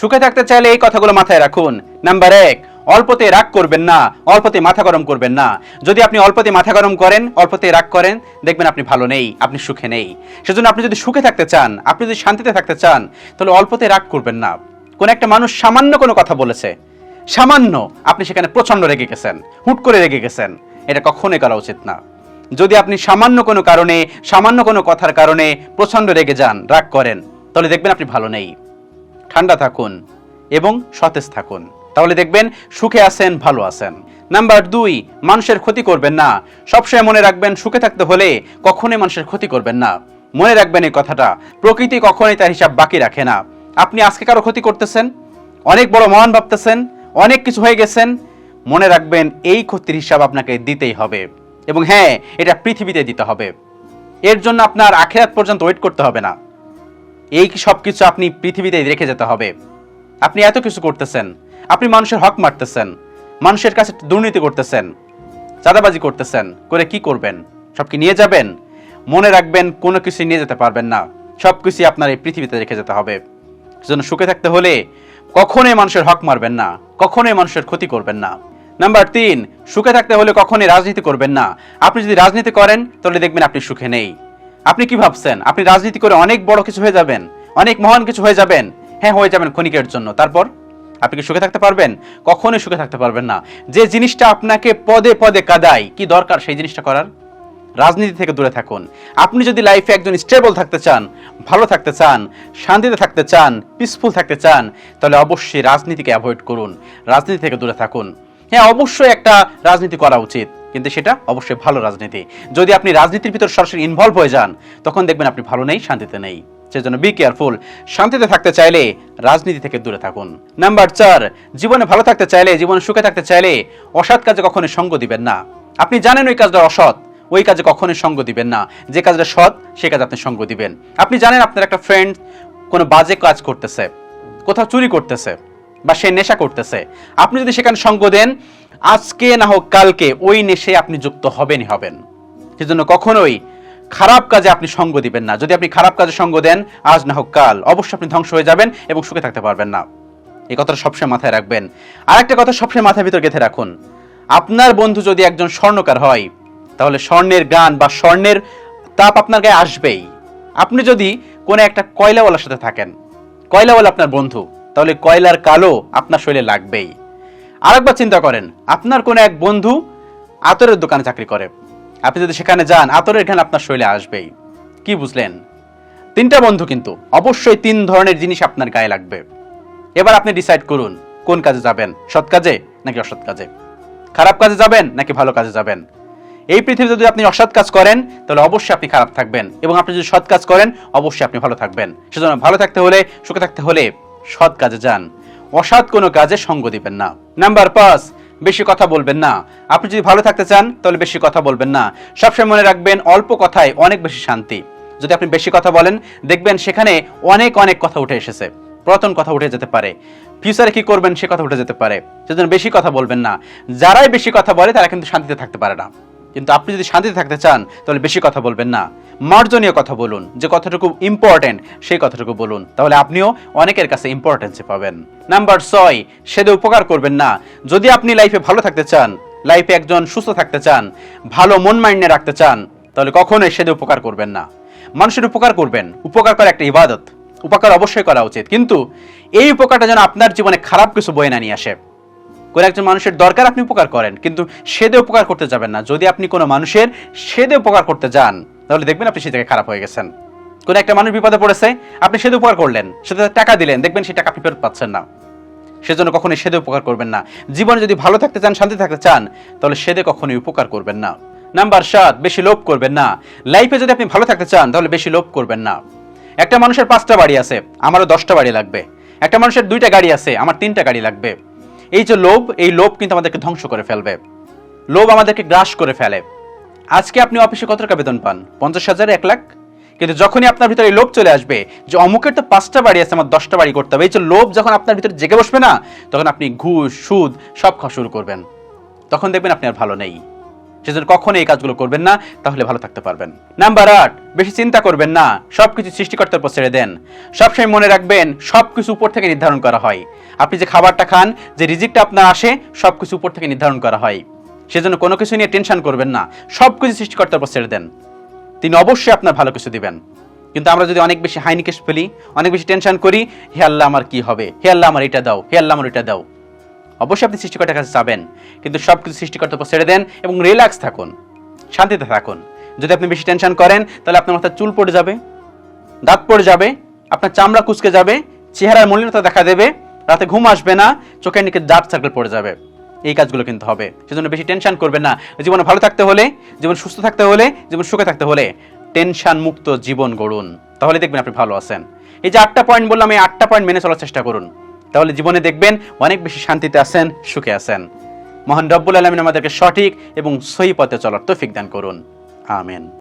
সুখে থাকতে চাইলে এই কথাগুলো মাথায় রাখুন। নাম্বার এক, অল্পতে রাগ করবেন না, অল্পতে মাথা গরম করবেন না। যদি আপনি অল্পতে মাথা গরম করেন, অল্পতে রাগ করেন, দেখবেন আপনি ভালো নেই, আপনি সুখে নেই। সেজন্য আপনি যদি সুখে থাকতে চান, আপনি যদি শান্তিতে থাকতে চান, তাহলে অল্পতে রাগ করবেন না। কোন একটা মানুষ সামান্য কোনো কথা বলেছে, সামান্য আপনি সেখানে প্রচণ্ড রেগে গেছেন, হুট করে রেগে গেছেন, এটা কখনোই করা উচিত না। যদি আপনি সামান্য কোনো কারণে, সামান্য কোনো কথার কারণে প্রচণ্ড রেগে যান, রাগ করেন, তাহলে দেখবেন আপনি ভালো নেই। ঠান্ডা থাকুন এবং সতেজ থাকুন। তাহলে দেখবেন সুখে আছেন, ভালো আছেন। নাম্বার দুই, মানুষের ক্ষতি করবেন না। সবসময় মনে রাখবেন, সুখে থাকতে হলে কখনোই মানুষের ক্ষতি করবেন না। মনে রাখবেন এই কথাটা, প্রকৃতি কখনোই তার হিসাব বাকি রাখে না। আপনি আজকে কারও ক্ষতি করতেছেন? অনেক বড় মহান ভাবতেছেন? অনেক কিছু হয়ে গেছেন? মনে রাখবেন, এই ক্ষতির হিসাব আপনাকে দিতেই হবে। এবং হ্যাঁ এটা পৃথিবীতে দিতে হবে। এর জন্য আপনার আখেরাত পর্যন্ত ওয়েট করতে হবে না। এই সব কিছু আপনি পৃথিবীতে রেখে যেতে হবে? আপনি এত কিছু করতেছেন। আপনি মানুষের হক মারতেছেন। মানুষের কাছে দুর্নীতি করতেছেন। চাঁদাবাজি করতেছেন। করে কি করবেন? সব কি নিয়ে যাবেন? মনে রাখবেন, কোনো কিছু নিয়ে যেতে পারবেন না। সব কিছুই আপনার এই পৃথিবীতে রেখে যেতে হবে। সেজন্য সুখে থাকতে হলে কখনোই মানুষের হক মারবেন না। কখনোই মানুষের ক্ষতি করবেন না। নাম্বার তিন, সুখে থাকতে হলে কখনোই রাজনীতি করবেন না। আপনি যদি রাজনীতি করেন, তাহলে দেখবেন আপনি সুখে নেই। আপনি কি ভাবছেন? আপনি রাজনীতি করে অনেক বড় কিছু হয়ে যাবেন, অনেক মহান কিছু হয়ে যাবেন। হ্যাঁ হয়ে যাবেন ক্ষণিকের জন্য। তারপর? আপনি কি সুখে থাকতে পারবেন? কখনোই সুখে থাকতে পারবেন না। যে জিনিসটা আপনাকে পদে পদে কাদায়, কি দরকার সেই জিনিসটা করার? রাজনীতি থেকে দূরে থাকুন। আপনি যদি লাইফে একজন স্টেবল থাকতে চান, ভালো থাকতে চান, শান্তিতে থাকতে চান পিসফুল থাকতে চান, তাহলে অবশ্যই রাজনীতিকে অ্যাভয়েড করুন। রাজনীতি থেকে দূরে থাকুন। হ্যাঁ অবশ্যই একটা রাজনীতি করা উচিত। কিন্তু সেটা অবশ্যই ভালো রাজনীতি। যদি আপনি রাজনীতির ভিতর সরাসরি ইনভলভ হয়ে যান, তখন দেখবেন আপনি ভালো নেই, শান্তিতে নেই। সেজন্য বি কেয়ারফুল শান্তিতে থাকতে চাইলে রাজনীতি থেকে দূরে থাকুন। নাম্বার চার, জীবনে ভালো থাকতে চাইলে, জীবনে সুখে থাকতে চাইলে অসৎ কাজে কখনোই সঙ্গ দিবেন না। আপনি জানেন ওই কাজটা অসৎ, ওই কাজে কখনোই সঙ্গ দিবেন না। যে কাজটা সৎ, সে কাজে আপনি সঙ্গ দিবেন। আপনি জানেন আপনার একটা ফ্রেন্ড কোনো বাজে কাজ করতেছে, কোথাও চুরি করতেছে। বা সে নেশা করতেছে। আপনি যদি সেখানে সঙ্গ দেন, আজকে না হোক কালকে ওই নেশে আপনি যুক্ত হবেনই হবেন। সেজন্য কখনোই খারাপ কাজে আপনি সঙ্গ দিবেন না। যদি আপনি খারাপ কাজে সঙ্গ দেন, আজ না হোক কাল, অবশ্যই আপনি ধ্বংস হয়ে যাবেন এবং সুখে থাকতে পারবেন না। এই কথাটা সবসময় মাথায় রাখবেন। আর একটা কথা সবসময় মাথার ভিতর গেঁথে রাখুন। আপনার বন্ধু যদি একজন স্বর্ণকার হয়, তাহলে স্বর্ণের গান বা স্বর্ণের তাপ আপনার গায়ে আসবেই। আপনি যদি কোনো একটা কয়লাওয়ালার সাথে থাকেন, কয়লাওয়ালা আপনার বন্ধু তাহলে কয়লার কালো আপনার শরীরে লাগবেই। আরেকবার চিন্তা করেন, আপনার কোনো এক বন্ধু আতরের দোকানে চাকরি করে। আপনি যদি সেখানে যান, আতরের ঘ্রাণ আপনার শরীরে আসবেই। কি বুঝলেন? তিনটা বন্ধু কিন্তু, অবশ্যই তিন ধরনের জিনিস আপনার গায়ে লাগবে। এবার আপনি ডিসাইড করুন, কোন কাজে যাবেন, সৎ কাজে নাকি অসৎ কাজে? খারাপ কাজে যাবেন নাকি ভালো কাজে যাবেন? এই পৃথিবীতে যদি আপনি অসৎ কাজ করেন, তাহলে অবশ্যই আপনি খারাপ থাকবেন। এবং আপনি যদি সৎ কাজ করেন, অবশ্যই আপনি ভালো থাকবেন। সেজন্য ভালো থাকতে হলে, সুখে থাকতে হলে সৎ কাজে যান। অসৎ কোনো কাজে সঙ্গ দিবেন না। নাম্বার পাঁচ, বেশি কথা বলবেন না। আপনি যদি ভালো থাকতে চান, তাহলে বেশি কথা বলবেন না। সবসময় মনে রাখবেন, অল্প কথায় অনেক বেশি শান্তি। যদি আপনি বেশি কথা বলেন, দেখবেন সেখানে অনেক অনেক কথা উঠে এসেছে। পুরাতন কথা উঠে যেতে পারে। ফিউচারে কি করবেন, সে কথা উঠে যেতে পারে। সেজন্য বেশি কথা বলবেন না। যারাই বেশি কথা বলে, তারা কিন্তু শান্তিতে থাকতে পারে না। কিন্তু আপনি যদি শান্তিতে থাকতে চান, তাহলে বেশি কথা বলবেন না। মার্জনীয় কথা বলুন, যে কথাটুকু ইম্পর্টেন্ট সেই কথাটুকু বলুন। তাহলে আপনিও অনেকের কাছে ইম্পর্টেন্সে পাবেন। নাম্বার ছয়, সেদে উপকার করবেন না। যদি আপনি লাইফে ভালো থাকতে চান লাইফে একজন সুস্থ থাকতে চান, ভালো মন মাইন্ডে রাখতে চান, তাহলে কখনোই সেদে উপকার করবেন না। মানুষের উপকার করবেন, উপকার করা একটা ইবাদত। উপকার অবশ্যই করা উচিত। কিন্তু এই উপকারটা যেন আপনার জীবনে খারাপ কিছু বয়ে না নিয়ে আসে। কোন একজন মানুষের দরকার আপনি উপকার করেন, কিন্তু সেদে উপকার করতে যাবেন না। যদি আপনি কোনো মানুষের সেদে উপকার করতে যান, তাহলে দেখবেন আপনি সে থেকে খারাপ হয়ে গেছেন। কোন একটা মানুষ বিপদে পড়েছে, আপনি সেদে উপকার করলেন সেটা টাকা দিলেন, দেখবেন সেই টাকা আপনি ফেরত পাচ্ছেন না। সেজন্য কখনোই সেদে উপকার করবেন না। জীবনে যদি ভালো থাকতে চান, শান্তি থাকতে চান, তাহলে সেদে কখনোই উপকার করবেন না। নাম্বার সাত, বেশি লোভ করবেন না। লাইফে যদি আপনি ভালো থাকতে চান, তাহলে বেশি লোভ করবেন না। একটা মানুষের পাঁচটা বাড়ি আছে, আমারও দশটা বাড়ি লাগবে। একটা মানুষের দুইটা গাড়ি আছে, আমার তিনটা গাড়ি লাগবে। এই যে লোভ, এই লোভ কিন্তু আমাদেরকে ধ্বংস করে ফেলবে। লোভ আমাদেরকে গ্রাস করে ফেলে। আজকে আপনি অফিসে কত টাকা বেতন পান? পঞ্চাশ হাজার, এক লাখ? কিন্তু যখনই আপনার ভিতরে লোভ চলে আসবে, যে অমুকের তো পাঁচটা বাড়ি আছে, আমার দশটা বাড়ি করতে হবে, এই যে লোভ যখন আপনার ভিতরে জেগে বসবে না, তখন আপনি ঘুষ, সুদ, সব খাওয়া শুরু করবেন। তখন দেখবেন আপনি আর ভালো নেই। সেজন্য কখনো এই কাজগুলো করবেন না, তাহলে ভালো থাকতে পারবেন। নাম্বার আট, বেশি চিন্তা করবেন না, সবকিছু সৃষ্টিকর্তার উপর ছেড়ে দেন। সবসময় মনে রাখবেন, সবকিছু উপর থেকে নির্ধারণ করা হয়। আপনি যে খাবারটা খান, যে রিজিকটা আপনার আসে, সবকিছু উপর থেকে নির্ধারণ করা হয়। সেজন্য কোনো কিছু নিয়ে টেনশন করবেন না, সবকিছু সৃষ্টিকর্তার উপর ছেড়ে দেন। তিনি অবশ্যই আপনার ভালো কিছু দিবেন। কিন্তু আমরা যদি অনেক বেশি হাইনিকেশ ফেলি, অনেক বেশি টেনশন করি, হে আল্লাহ, আমার কি হবে? হে আল্লাহ, আমার এটা দাও, হে আল্লাহ, আমার এটা দাও। অবশ্যই আপনি সৃষ্টিকর্তার কাছে যাবেন, কিন্তু সব কিছু সৃষ্টিকর্তার উপর ছেড়ে দেন এবং রিল্যাক্স থাকুন, শান্তিতে থাকুন। যদি আপনি বেশি টেনশন করেন, তাহলে আপনার মাথায় চুল পড়ে যাবে, দাঁত পড়ে যাবে, আপনার চামড়া কুচকে যাবে, চেহারার মলিনতা দেখা দেবে, রাতে ঘুম আসবে না, চোখের নিকে ডার্ক সার্কেল পড়ে যাবে। এই কাজগুলো কিন্তু হবে। সেজন্য বেশি টেনশন করবেন না। জীবনে ভালো থাকতে হলে, জীবন সুস্থ থাকতে হলে, জীবন সুখে থাকতে হলে টেনশন মুক্ত জীবন গড়ুন। তাহলে দেখবেন আপনি ভালো আছেন। এই যে আটটা পয়েন্ট বললাম, এই আটটা পয়েন্ট মেনে চলার চেষ্টা করুন। তাহলে জীবনে দেখবেন অনেক বেশি শান্তিতে আছেন, সুখে আছেন। মহান রব্বুল আলমিন আমাদেরকে সঠিক এবং সহি পথে চলার তৌফিক দান করুন। আমেন।